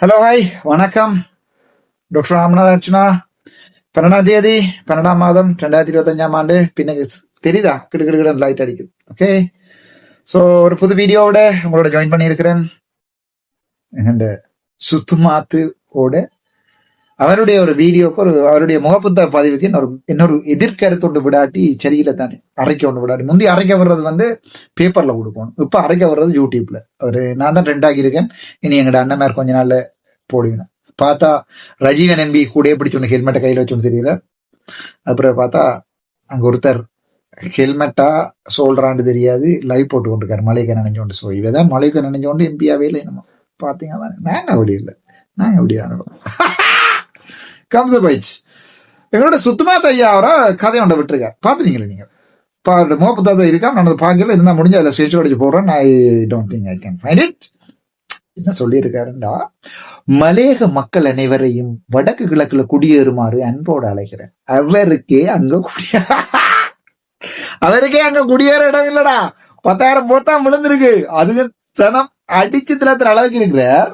Hello hi வணக்கம். Doctor Ramanath Archana பன்னெண்டாம் தேதி பன்னெண்டாம் மாதம் ரெண்டாயிரத்தி இருபத்தஞ்சாம் ஆண்டு. பின்னுக்கு தெரியுதா? கிடு கிடு கிடு லைட் அடிக்குது. ஓகே ஸோ ஒரு புது வீடியோவோட உங்களோட ஜாயின் பண்ணியிருக்கிறேன். எங்கண்ட சுத்துமாத்து ஓட அவருடைய ஒரு வீடியோக்கு ஒரு அவருடைய முகப்புத்த பதிவுக்கு இன்னொரு இன்னொரு எதிர்கருத்து ஒன்று விடாட்டி சரியில்லை தானே அரைக்க ஒன்று விடாட்டி. முந்தி அரைக்க வர்றது வந்து பேப்பர்ல கொடுக்கணும். இப்போ அரைக்க வர்றது யூடியூப்ல ஒரு நான் தான் ரெண்டாகி இருக்கேன் இனி எங்கட அண்ணன் கொஞ்ச நாள்ல போடுவேன். பார்த்தா ரஜீவன் என்பி கூட பிடிச்ச ஒன்று ஹெல்மெட்டை கையில் வச்சோன்னு தெரியல. அப்புறம் பார்த்தா அங்கே ஒருத்தர் ஹெல்மெட்டா சோல்றான்னு தெரியாது லைவ் போட்டு கொண்டிருக்காரு. மலைக்கு நினைஞ்சோண்டு. ஸோ இவதான் மலைக்கு நினைஞ்சோண்டு எம்பியாவே இல்லை நம்ம பார்த்தீங்கன்னா நாங்கள் அப்படி இல்லை. நாங்கள் அப்படி ஆரம்பம் கம்ஸ் போயிடுச்சு எங்களோட சுத்தமா ஐயா அவரை கதை ஒன்றை விட்டுருக்கார். நீங்கள் நீங்க? அவருடைய மோப்பத்தாத இருக்கா நான் பார்க்கல இருந்தால் முடிஞ்ச அதில் ஸ்டேஜ் அடிச்சு போடுறேன். I don't think I can find it என்ன சொல்லியிருக்காருண்டா? மலேக மக்கள் அனைவரையும் வடக்கு கிழக்குல குடியேறுமாறு அன்போடு அழைக்கிறேன். அவருக்கே அங்க குடிய அவருக்கே அங்க குடியேற இடம் இல்லடா. பத்தாயிரம் போட்டா விழுந்திருக்கு. அதுக்கு தனம் அடிச்சு திலத்துல அளவுக்கு இருக்கிறார்.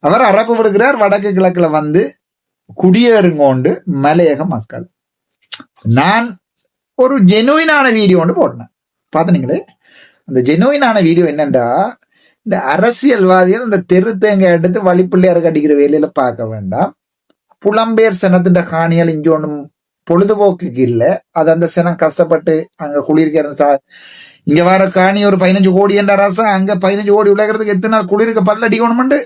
அவர் அரப்பு விடுக்கிறார் வடக்கு கிழக்குல வந்து குடியேறுங்கோண்டு மலையக மக்கள் நான் ஒரு ஜெனுவினான வீடியோ ஒன்று போட்டேன் பார்த்தனீங்களே அந்த ஜெனுவினான வீடியோ என்னண்டா இந்த அரசியல்வாதிகள் இந்த தெரு தேங்காய் எடுத்து வழிப்பிள்ளையாருக்கு அடிக்கிற வேலையில பார்க்க வேண்டாம் புலம்பெயர் சனத்தின் காணியால் இங்கே ஒன்றும் பொழுதுபோக்குக்கு இல்லை அது அந்த சனம் கஷ்டப்பட்டு அங்க குளிர்க்க இங்க வர காணி ஒரு பதினஞ்சு கோடி என்ற அரசு அங்க பதினஞ்சு கோடி உலகிறதுக்கு எத்தனை நாள் குளிர்க்க பல்ல அடிக்கணும்னு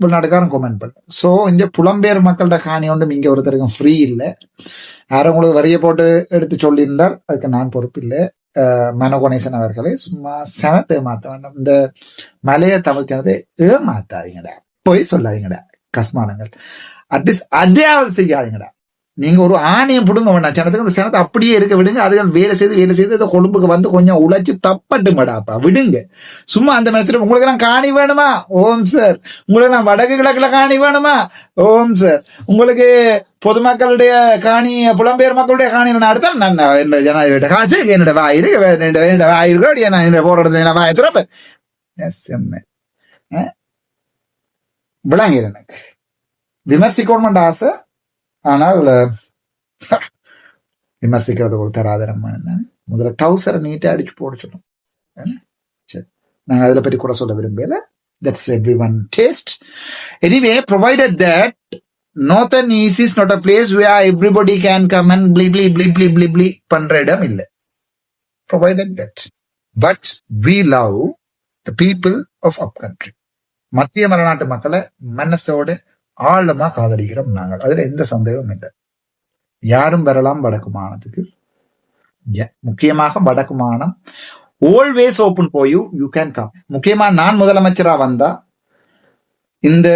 வெளிநாட்டுக்காரன் கொமெண்ட் பண்ண ஸோ இங்க புலம்பெயர் மக்கள்கிட்ட காணி ஒன்றும் இங்க ஒருத்தருக்கும் ஃப்ரீ இல்லை. யாரும் உங்களுக்கு வரிய போட்டு எடுத்து சொல்லியிருந்தால் அதுக்கு நான் பொறுப்பு இல்லை. மனோகணேசன் அவர்களே சும்மா சனத்தை மாத்த வேண்டாம். இந்த மலைய தமிழ் சனத்தை ஏமாத்தாதீங்கடா. போய் சொல்லாதீங்கடா. கஸ்மானங்கள். அட்லீஸ்ட் அத்தியாவது செய்யாதீங்கடா நீங்கள் ஒரு ஆணையம் பிடுங்க வேண்டாம் சனத்துக்கு அந்த சனத்தை அப்படியே இருக்க விடுங்க. அதுகள் வேலை செய்து வேலை செய்து இந்த கொழும்புக்கு வந்து கொஞ்சம் உழைச்சி தப்பட்டு மாடாப்பா விடுங்க. சும்மா அந்த நேரத்தில் உங்களுக்கு நான் காணி வேணுமா? ஓம் சார். உங்களுக்கு நான் வடக்கு கிழக்குல காணி வேணுமா? ஓம் சார். உங்களுக்கு பொதுமக்களுடைய காணி புலம்பெயர் மக்களுடைய காணி நான் அடுத்த நான் என்னோட ஜனாதிபதி காசு என்னோட வாயிரு என்னோட வாயிருக்கு நான் போராட்டத்தில் என்ன வாய் திறப்ப. விளங்கிற எனக்கு. விமர்சிக்கணும் ஆசை ஆனால் விமர்சிக்கிறது ஒரு தராதரம் முதல்ல டவுசரை நீட்டாக அடிச்சு போட சொல்லும் சரி. நாங்க அதில் பற்றி கூட சொல்ல விரும்பல that's every one taste anyway provided that northern is is not a place where everybody can come and பிளி பிளி பிளி பிளி பிளி பிளி பண்ற இடம் இல்லை. Provided that but we love the people of up country மத்திய மலைநாட்டு மக்களை மனசோடு ஆழமா காதலிக்கிறோம் நாங்கள். அதுல எந்த சந்தேகமும் இல்லை. யாரும் வரலாம் வடக்கு மாநிலத்துக்கு முக்கியமாக வடக்கு மாநிலம் ஓல்வேஸ் ஓப்பன் போய் யூ கேன் கம் முக்கியமா நான் முதலமைச்சரா வந்தா இந்த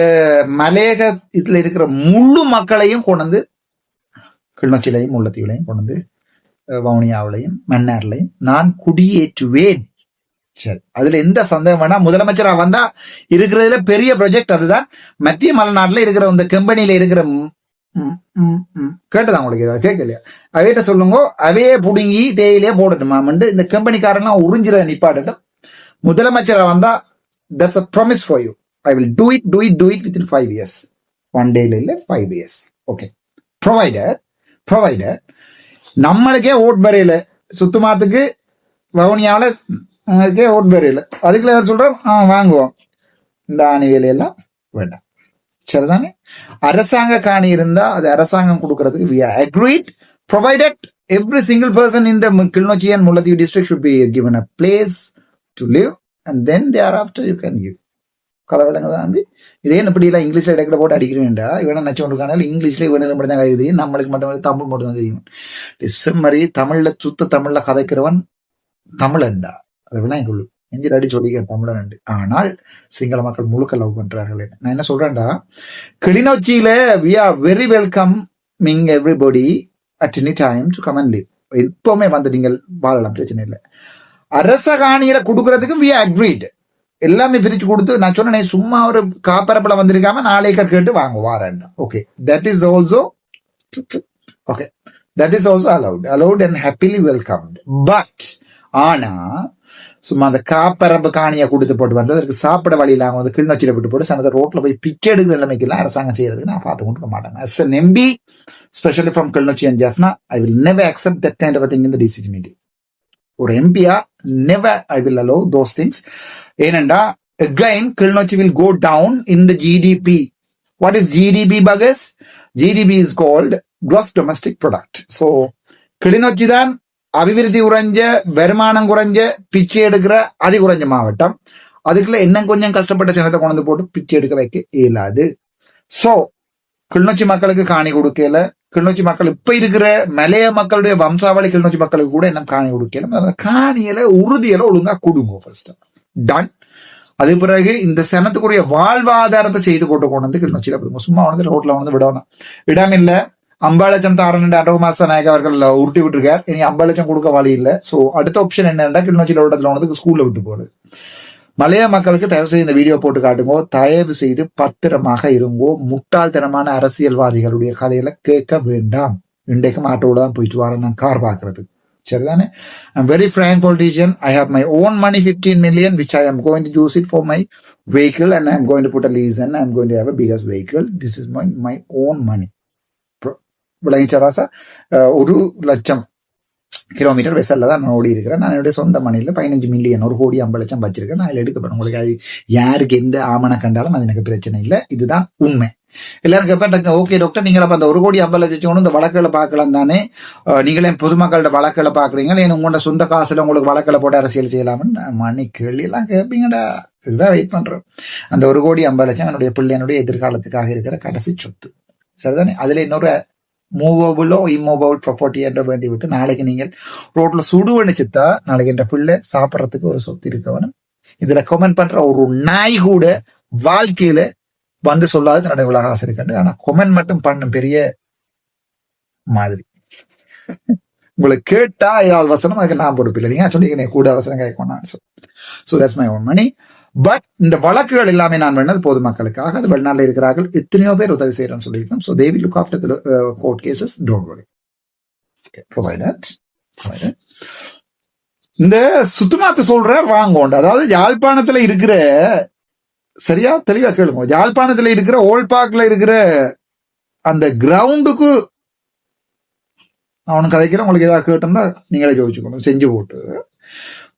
மலையக இதுல இருக்கிற முழு மக்களையும் கொண்டு கிளிநொச்சியிலையும் கிளிநொச்சிலையும் முள்ளத்தீவிலையும் கொண்டு வந்து வவுனியாவிலையும் மன்னார்லையும் நான் குடியேற்றுவேன். சரி. அதுல எந்த சந்தேகம் வேணா முதலமைச்சரா வந்தா இருக்கிறதுல பெரிய ப்ரொஜெக்ட் அதுதான். மத்திய மலைநாட்டுல இருக்கிற இந்த கம்பெனில இருக்கிற கேட்டதா உங்களுக்கு ஏதாவது? கேட்கலையா? அவையிட்ட சொல்லுங்க. அவையே புடுங்கி தேயிலே போடட்டுமாமண்டு இந்த கம்பெனிக்காரெல்லாம் உறிஞ்சிட நிப்பாட்டட்டும். முதலமைச்சரா வந்தா that's a promise for you I will do it do it do it with five years one டேல இல்லை five years okay provider provider நம்மளுக்கே ஓட் வரையில சுத்தமாத்துக்கு வவுனியாவில் உங்களுக்கே ஓட் பேர் அதுக்குள்ள யார் சொல்றோம் ஆ வாங்குவோம். இந்த ஆணி வேலையெல்லாம் வேண்டாம். சரிதானே? அரசாங்க காணி இருந்தா அது அரசாங்கம் கொடுக்கறதுக்கு we agreed provided every single person in the Kilinochchi and Mullaitivu district should be given a place to live and then thereafter you can give கதை விளங்குதான் இதே இப்படி எல்லாம் இங்கிலீஷ்ல இடத்துல போட்டு அடிக்கிறேன்டா வேண்டாம் இவனை நச்சு கொண்டு இங்கிலீஷ்ல இவனுக்கு மட்டும் தான் கதை நம்மளுக்கு மட்டும் தமிழ் மட்டும் தான் தெரியும். மாதிரி தமிழ்ல சுத்த தமிழ்ல கதைக்கிறவன் தமிழன்டா அதை விநாயகுள் நெஞ்சில் அடி சொல்லிக்க தமிழன் ஆனால் சிங்கள மக்கள் முழுக்க லவ் பண்றார்கள் நான் என்ன சொல்றேன்டா? கிளிநொச்சியில we are very welcome Ming everybody at any time to come and live இப்பவுமே வந்து நீங்கள் வாழலாம் பிரச்சனை இல்லை. அரச காணியில கொடுக்கறதுக்கு வி அக்ரீட் எல்லாமே பிரிச்சு கொடுத்து நான் சொன்னேன் சும்மா ஒரு காப்பரப்பில் வந்திருக்காம நாலு ஏக்கர் கேட்டு வாங்க வாரேன் okay that is also okay that is also allowed allowed and happily welcome but ஆனா சும்மா அந்த காப்பரம்பு காணியை கொடுத்து போட்டு வந்து அதற்கு சாப்பிட வழியில் அவங்க வந்து கிண்ணச்சில விட்டு போட்டு சனத்தை ரோட்டில் போய் பிச்சை எடுக்கிற நிலைமைக்கெல்லாம் அரசாங்கம் செய்யறதுக்கு நான் பார்த்து கொண்டு போக மாட்டேன் as an MP specially from Kilinochchi and Jaffna I will never accept that kind of thing இந்த டிசிசி மீட்டிங் ஒரு எம்பியா never I will allow those things ஏனெண்டா again Kilinochchi will go down in the GDP what is GDP because GDP is called gross domestic product so Kilinochchi தான் அபிவிருத்தி குறைஞ்ச வருமானம் குறைஞ்ச பிச்சை எடுக்கிற அதி குறைஞ்ச மாவட்டம். அதுக்குள்ள இன்னும் கொஞ்சம் கஷ்டப்பட்ட சினத்தை கொண்டு போட்டு பிச்சை எடுக்க வைக்க இயலாது. சோ கிளிநொச்சி மக்களுக்கு காணி கொடுக்கல. கிளிநொச்சி மக்கள் இப்ப இருக்கிற மலைய மக்களுடைய வம்சாவளி கிளிநொச்சி மக்களுக்கு கூட என்ன காணி கொடுக்கல. அந்த காணியில உறுதியில ஒழுங்கா கொடுங்க ஃபர்ஸ்ட் டன் அது பிறகு இந்த சனத்துக்குரிய வாழ்வாதாரத்தை செய்து போட்டு கொண்டு வந்து கிளிநொச்சியில விடுங்க சும்மா வந்து ரோட்ல வந்து விடணும். இடம் அம்பாலட்சம் தாரன் அடவு நாயக் அவர்கள் உருட்டி விட்டுருக்கார். இனி அம்பாலட்சம் கொடுக்க வழி இல்லை. ஸோ அடுத்த ஆப்ஷன் என்னன்னா கிளிநொச்சியில இடத்துல வந்து விட்டு போறது. மலைய மக்களுக்கு தயவு செய்து இந்த வீடியோ போட்டு காட்டுங்கோ. தயவு செய்து பத்திரமாக இருங்கோ. முட்டாள்தனமான அரசியல்வாதிகளுடைய கதையில கேட்க வேண்டாம். இன்றைக்கு மாட்டோட தான் போயிட்டு வரேன் நான் கார் பார்க்கறது. சரிதானே? I'm very frank politician I have my own money fifteen million which I am going to use it for my vehicle and I am going to put a licence I am going to have a biggest vehicle this is my my own money விளங்கிச்ச ஒரு லட்சம் kilometre வெசல்ல தான் நான் ஓடி இருக்கிறேன் நான் என்னுடைய சொந்த மணியில் பதினஞ்சு மில்லியன் ஒரு கோடி ஐம்பது லட்சம் வச்சிருக்கேன். நான் அதில் எடுக்க உங்களுக்கு அது யாருக்கு எந்த ஆமணை கண்டாலும் அது எனக்கு பிரச்சனை இல்லை. இதுதான் உண்மை. எல்லாரும் கேட்பேன் டாக்டர் ஓகே டாக்டர் நீங்கள் அப்போ அந்த ஒரு கோடி ஐம்பது லட்சம் இந்த வழக்கில் பார்க்கலாம் தானே? நீங்களே பொதுமக்களோட வழக்கில் பார்க்குறீங்க. ஏன் உங்களோட சொந்த காசில் உங்களுக்கு வழக்கில் போட்டு அரசியல் செய்யலாம்னு நான் மணி கேள்வியெல்லாம் கேட்பீங்கடா. இதுதான் வெயிட் பண்ணுறோம் அந்த ஒரு கோடி ஐம்பது லட்சம் என்னுடைய பிள்ளையனுடைய எதிர்காலத்துக்காக இருக்கிற கடைசி சொத்து. சரிதானே? அதில் இன்னொரு மூவபிளோ இம்மூவபிள் ப்ராப்பர்ட்டி என்ற வேண்டி விட்டு நாளைக்கு நீங்கள் ரோட்ல சுடு சித்தா நாளைக்கு என்ற பிள்ளை சாப்பிட்றதுக்கு ஒரு சொத்து இருக்கவனும் இதுல கமெண்ட் பண்ற ஒரு நாய் கூட வாழ்க்கையில வந்து சொல்லாது தன்னுடைய உலக ஆசை இருக்காண்டு ஆனா கொமெண்ட் மட்டும் பண்ணும் பெரிய மாதிரி. உங்களை கேட்டா ஏதாவது வசனம் அதுக்கு நான் பொறுப்பு இல்லை. நீங்க சொல்லி கூட வசனம் கேட்கணும் so that's my own money but இந்த வழக்குகள் எல்லாமே நான் பண்ணது பொதுமக்களுக்காக அது வெளிநாட்டில் இருக்கிறார்கள். எத்தனையோ பேர் உதவி செய்யறேன்னு சொல்லியிருக்கோம் so Devi look after court cases don't worry இந்த சுத்தமாத்து சொல்ற வாங்கோண்டு. அதாவது யாழ்ப்பாணத்துல இருக்கிற சரியா தெளிவா கேளுங்க. யாழ்ப்பாணத்துல இருக்கிற ஓல்ட் பார்க்ல இருக்கிற அந்த கிரவுண்டுக்கு அவனுக்கு கதைக்கிறேன். உங்களுக்கு ஏதாவது கேட்டோம்னா நீங்களே ஜோதிச்சுக்கணும் செஞ்சு போட்டு.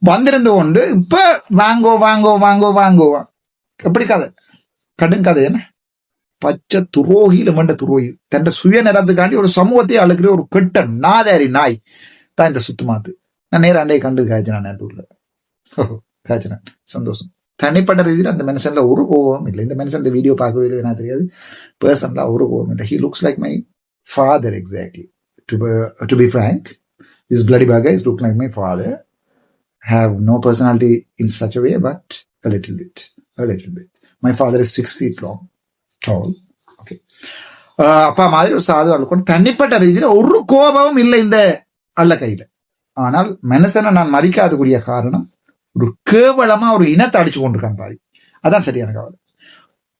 வந்திருந்து கொண்டு இப்ப வாங்கோ வாங்கோ வாங்கோ வாங்கோ. எப்படி கதை? கடும் கதை என்ன? பச்சை துரோகியில மண்ட துரோகி. தன் சுயநலத்துக்காண்டி ஒரு சமூகத்தை அழுக்கிற ஒரு கெட்ட நாதாரி நாய் தான் இந்த சுத்தமாத்து நான் நேரம் அண்டையை கண்டு காய்ச்சினான் நேட்டூர்ல காய்ச்சினான். சந்தோஷம். தனிப்பட்ட ரீதியில் அந்த மனுஷன்ல ஒரு கோபம் இல்லை. இந்த மனுஷன் வீடியோ பார்க்கறது என்ன தெரியாது. பர்சன்ல ஒரு கோபம் இல்லை. He looks like my father exactly to be frank is bloody bugger is look like my father have no personality in such a way, but a little bit, a little bit. My father is six feet long, tall. Okay. அப்பா மாதிரி ஒரு சாது அழுக்கணும் தனிப்பட்ட ரீதியில் ஒரு கோபமும் இல்லை இந்த அள்ள கையில ஆனால் மனுஷனை நான் மதிக்காதக்கூடிய காரணம் ஒரு கேவலமா ஒரு இனத்தை அடிச்சு கொண்டிருக்கான் பாரு அதான் சரியான கவலை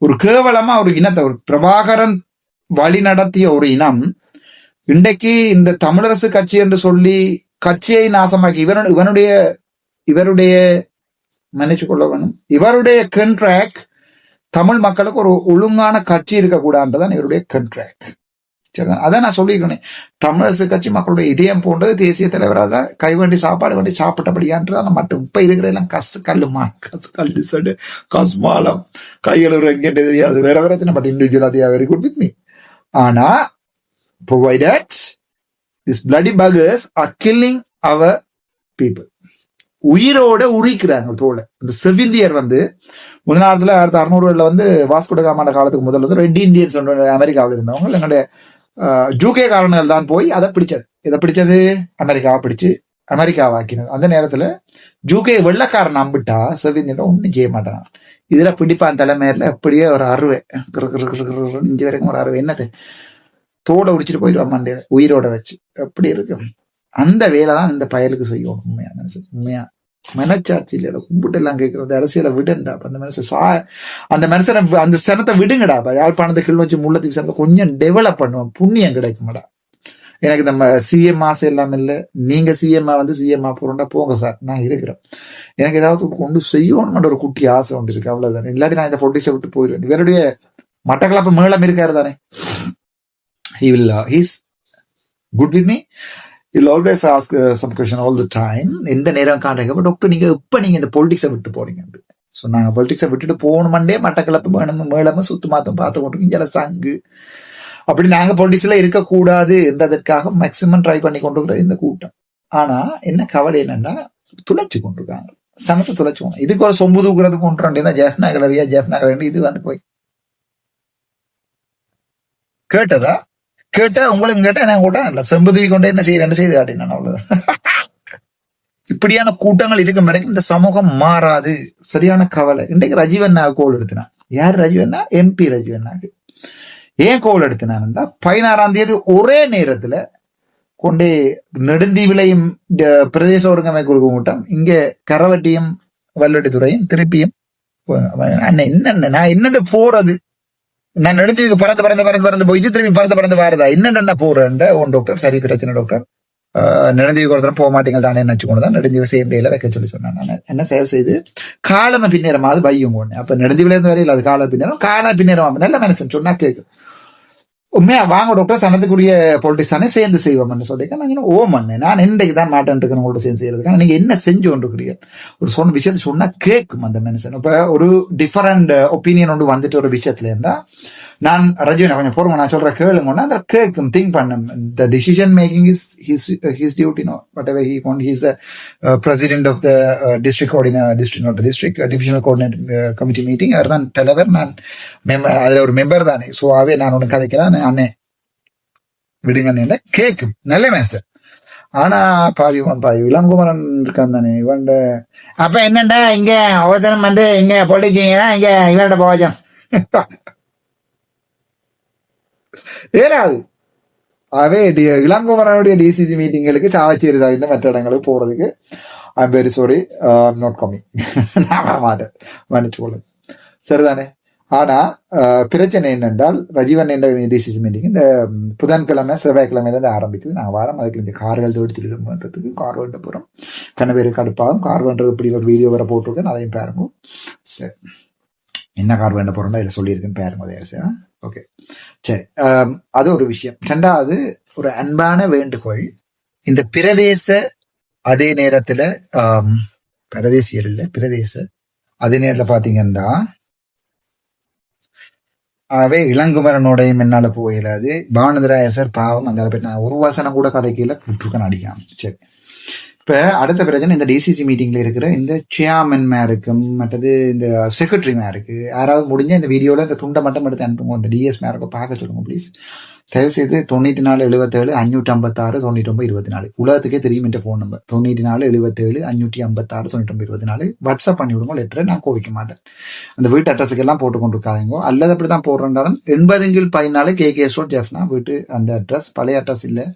ஒரு கேவலமா ஒரு இனத்தை ஒரு பிரபாகரன் வழி நடத்திய ஒரு இனம் இன்றைக்கு இந்த தமிழரசு கட்சி என்று சொல்லி கட்சியை நாசமாக்கி இவன் இவனுடைய இவருடைய மன்னிச்சு கொள்ள வேணும். இவருடைய கண்ட்ராக்ட் தமிழ் மக்களுக்கு ஒரு ஒழுங்கான கட்சி இருக்கக்கூடாதுதான் இவருடைய கண்ட்ராக்ட் சரிதான். அதான் நான் சொல்லியிருக்கேன் தமிழரசு கட்சி மக்களுடைய இதயம் போன்றது தேசிய தலைவராக கை வேண்டி சாப்பாடு வேண்டி சாப்பிட்டபடியான்றதான் மட்டும் இப்ப இருக்கிற எல்லாம் கசு கல்லுமா கசு கல்லு சடு கஸ்மாலம் கையெழுற எங்கே தெரியாது வேற வேற பட் இண்டிவிஜுவல் அதே வெரி குட் வித் மீ ஆனா provided this bloody buggers are killing our people உயிரோட உரிக்கிறாங்க தோலை. இந்த செவிந்தியர் வந்து முதல் அடுத்த ஆயிரத்தி அறுநூறுல வந்து வாஸ்குடகாமான காலத்துக்கு முதல்ல வந்து ரெட் இண்டியன்ஸ் அமெரிக்காவில் இருந்தவங்க. எங்களுடைய ஜூகே காரணங்கள் தான் போய் அதை பிடிச்சது. இதை பிடிச்சது? அமெரிக்காவை பிடிச்சு அமெரிக்காவாக்கினது. அந்த நேரத்துல ஜூகே வெள்ளக்காரன் நம்பிட்டா செவிந்தியன் ஒன்றும் செய்ய மாட்டான். இதுல பிடிப்பான் தலைமையில அப்படியே ஒரு அறுவை. கிறு இஞ்சி வரைக்கும் ஒரு அறுவை. என்னது? தோலை உடிச்சிட்டு போயிடுவான் மண்டையில உயிரோட வச்சு. எப்படி இருக்கு. அந்த வேலை தான் இந்த பயலுக்கு செய்யும் உண்மையா மனசு? உண்மையா? மனச்சாட்சியில கும்பிட்டு எல்லாம் கேட்கறது அரசியலை விடுண்டா அந்த மனுஷன் சா அந்த மனசனை அந்த சனத்தை விடுங்கடா. யாழ்ப்பாணத்தை கிள் வச்சு முள்ளத்துக்கு சனத்தை கொஞ்சம் டெவலப் பண்ணுவோம். புண்ணியம் கிடைக்குமாடா. எனக்கு நம்ம சிஎம் ஆசை எல்லாம் இல்லை. நீங்க சிஎம்மா வந்து சிஎம்மா போறோம்டா போங்க சார். நான் இருக்கிறேன். எனக்கு ஏதாவது கொண்டு செய்யணும்ன்ற ஒரு குட்டி ஆசை வந்து இருக்கு. அவ்வளவுதானே. இல்லாட்டி நான் இந்த பொட்டிஷை விட்டு போயிடுவேன். இவருடைய மட்டக்களப்பு மேளம் இருக்காரு தானே? He will he's good with me I'll always ask some question all the time எந்த நேரம் காட்டுறீங்க டாக்டர் நீங்க இப்போ நீங்க இந்த பொலிட்டிக்ஸை விட்டு போறீங்க ஸோ நாங்கள் பொலிட்டிக்ஸை விட்டுட்டு போகணுமண்டே மட்டக்களப்பு வேணும் மேளமும் சுத்து மாத்தம் பார்த்து கொண்டு இங்கே சங்கு. அப்படி நாங்கள் பொலிட்டிக்ஸில் இருக்கக்கூடாது என்றதற்காக மேக்சிமம் ட்ரை பண்ணி கொண்டு இருக்கிற இந்த கூட்டம். ஆனால் என்ன கவலை என்னன்னா துளைச்சு கொண்டிருக்காங்க சனத்தை துளைச்சு கொண்டு. இதுக்கு ஒரு சொம்பு தூக்குறது கொண்டு தான் ஜெஃப் நகரவியா ஜெஃப் நகரவி இது வந்து போய். கேட்டதா? கேட்டா உங்களுக்கு கேட்டா நான் கூட இல்ல செம்புதுவி கொண்டு என்ன செய்ய செய்து காட்டினான் அவ்வளவுதான். இப்படியான கூட்டங்கள் இருக்கும் வரைக்கும் இந்த சமூகம் மாறாது. சரியான கவலை. இன்றைக்கு ரஜீவ் அண்ணா கோல் எடுத்தினான். யார் ரஜீவ் அண்ணா எம்பி ரஜீவ் அண்ணாக்கு ஏன் கோல் எடுத்தினான் பதினாறாம் தேதி ஒரே நேரத்துல கொண்டே நெடுந்தீவிலையும் பிரதேச ஒருங்கமைப்பு குழு கூட்டம் இங்க கரவட்டியும் வல்லட்டித்துறையும் திருப்பியும் அண்ணன் என்ன நான் என்னென்ன போறது. நான் நெடுந்தீவுக்கு பறந்து பறந்து பறந்து பறந்து போயிட்டு திரும்பி பறந்து பறந்து வரதா? என்னென்ன போறேன் உன் டாக்டர் சரி பிரச்சனை டாக்டர் நெடுந்தீவுக்கு ஒருத்தரம் போக மாட்டீங்க தானே நினைச்சுக்கொண்டு தான் நெடுந்தீவு சேம் டேல வைக்க சொல்லி சொன்னேன் நான். என்ன சேவ் செய்து? காலமை பின்னேரமாவது பையும் ஒன்று அப்ப நெடுந்தீவுல இருந்து வரையில் அது கால பின்னேரம் கால பின்னேரம் நல்ல மனுஷன் சொன்னா கேட்கும் உண்மையா வாங்க டாக்டர் சனத்துக்குரிய பொலிட்டிக்ஸ் தானே சேர்ந்து செய்வோம்னு சொல்லியிருக்கேன் நான் இன்னும் ஓ மண்ணு நான் இன்றைக்கு தான் மாட்டேன் இருக்கேன் உங்களோட சேர்ந்து செய்யறதுக்கான நீங்க என்ன செஞ்சு கொண்டிருக்கிறீங்க ஒரு சொன்ன விஷயத்தை சொன்னா கேட்கும் அந்த மனுஷன். இப்ப ஒரு டிஃபரண்ட் ஒப்பீனியன் uh, ஒன்று வந்துட்டு ஒரு விஷயத்துல இருந்தா நான் ரஜினி கொஞ்சம் போடுங்க நான் சொல்ற கேளுங்கன்னா அந்த கேட்கும் திங்க் பண்ணும். The decision making is his his duty no whatever he one he's the president of the district coordinate district not district divisional coordinate committee meeting அவர் தான் தலைவர் நான் மெம்பர் அதில் ஒரு மெம்பர் தானே. ஸோ அவே நான் உனக்கு கதைக்கிறேன் அண்ணே. விடுங்க அண்ணே கேட்கும் நல்ல மேஸ்டர் ஆனா பாவி இவன் பாவி இளங்குமரன் இருக்கான் தானே. இவன் அப்ப என்னண்டா இங்க ஒருத்தரம் வந்து இங்க பொலிட்டிங்கன்னா இங்க இவன்ட போவாஜம் ஏறாது அவே டி- இளங்குமரனுடைய டிசிசி மீட்டிங்களுக்கு சாவச்சேரி தவிர்த்து மற்ற இடங்களுக்கு போறதுக்கு ஐ வெரி சாரி நோட் கம்மி நான் வர மாட்டேன். மன்னிச்சுக்கொள்ளுங்க. சரிதானே? ஆனா uh, பிரச்சனை என்னென்றால் ரஜீவன் என்ற டிசிசி மீட்டிங் இந்த புதன்கிழமை செவ்வாய்க்கிழமையில ஆரம்பிச்சது ஆரம்பிக்குது. நான் வாரம் அதுக்கு இந்த கார்கள் எடுத்துட்டு கார் வேண்ட போகிறோம் கண்ணபேரு கடுப்பாகும். கார் வேண்டது இப்படி ஒரு வீடியோ வர போட்டிருக்கேன். அதையும் பாருங்க. சரி. என்ன கார் வேண்ட போகிறோம்னா இதில் சொல்லியிருக்கேன். பாருங்க அதே சரி ஓகே சரி அது ஒரு விஷயம். ரெண்டாவது ஒரு அன்பான வேண்டுகோள். இந்த பிரதேச அதே நேரத்துல பிரதேசியர் இல்ல பிரதேச அதே நேரத்துல பாத்தீங்கன்னா அவே இளங்குமரனோடையும் என்னால போயிடாது பானுதராயசர் பாவம் அந்த நான் ஒரு வசனம் கூட கதைக்கல விட்டுருக்கேன் அடிக்காம சரி. இப்போ அடுத்த பிரச்சனை இந்த டிசிசி மீட்டிங்கில் இருக்கிற இந்த சேர்மன் மேருக்கும் மற்றது இந்த செக்ரட்டரி மேருக்கு யாராவது முடிஞ்ச இந்த வீடியோவில் இந்த துண்டை மட்டும் எடுத்து அனுப்புங்க. இந்த டிஎஸ் மேருக்கு பார்க்க சொல்லுங்கள் ப்ளீஸ் தயவு செய்து தொண்ணூற்றி நாலு எழுபத்தேழு அஞ்சூற்றி ஐம்பத்தாறு தொண்ணூற்றி ஒன்பது இருபத்தி நாலு உலகத்துக்கே தெரியும் என்ற ஃபோன் நம்பர் தொண்ணூற்றி நாலு எழுபத்தேழு அஞ்சூற்றி ஐம்பத்தாறு தொண்ணூற்றி ஒன்பது இருபத்தி நாலு வாட்ஸ்அப் பண்ணி விடுங்க லெட்டரை நான் கோவிக்க மாட்டேன். அந்த வீட்டு அட்ரஸுக்கு எல்லாம் போட்டு கொண்டு இருக்காதீங்க அல்லது அப்படி தான் போடுறேன்டாலும் எண்பதுங்கில் பதினாலு கே கே ஸ்டோர் ஜெஃப்னா வீட்டு அந்த அட்ரஸ் பழைய அட்ரஸ் இல்லை.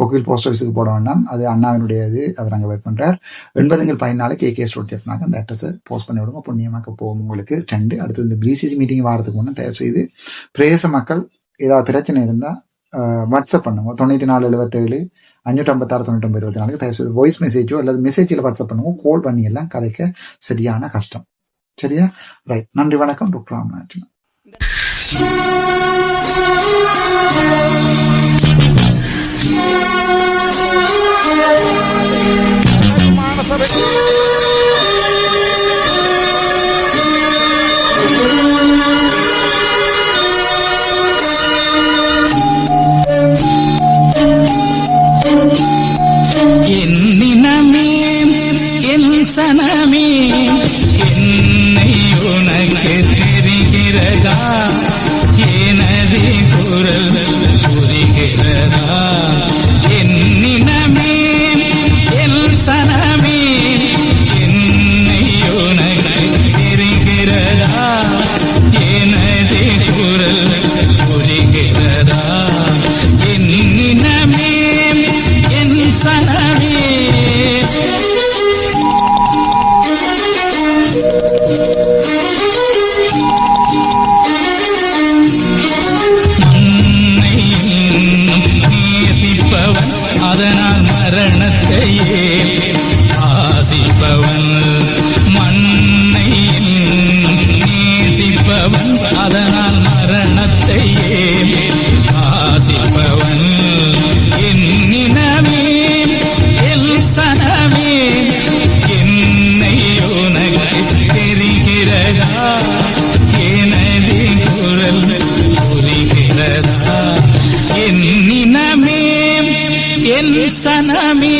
கோவில் போஸ்ட் ஆஃபீஸுக்கு போட வேண்டாம். அது அண்ணாவினுடைய இது அவர் அங்கே ஒர்க் பண்ணுறார் எண்பதுங்கில் பதினாலு கே கே ஸ்டோர் ஜெஃப்னாக்கு அந்த அட்ரஸை போஸ்ட் பண்ணி விடுங்க. புண்ணியமாக்க போகும் உங்களுக்கு. ரெண்டு அடுத்து இந்த பிசிசி மீட்டிங் வாரத்துக்கு முன்னே தயவு செய்து பிரேச மக்கள் ஏதாவது பிரச்சனை இருந்தால் வாட்ஸ்அப் பண்ணுங்க. தொண்ணூற்றி நாலு எழுபத்தேழு அஞ்சூற்றி ஐம்பத்தாறு தொண்ணூற்றி இருபத்தி நாலு. தயவு செய்து வாய்ஸ் மெசேஜோ அல்லது மெசேஜில் வாட்ஸ்அப் பண்ணுங்க. கால் பண்ணி எல்லாம் கதைக்க சரியான கஷ்டம். சரியா? ரைட் நன்றி வணக்கம். Doctor Ramanathan സനമേ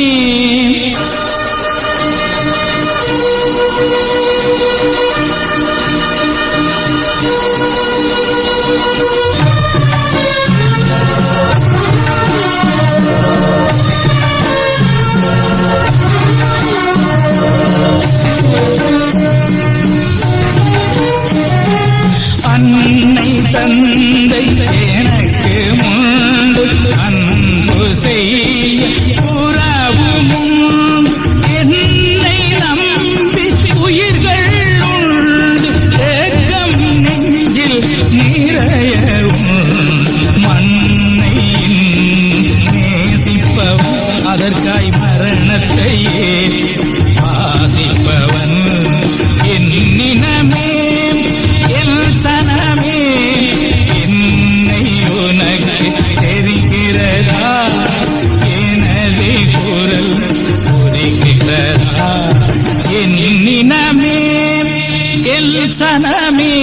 அன்னை தந்தை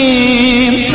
சனமே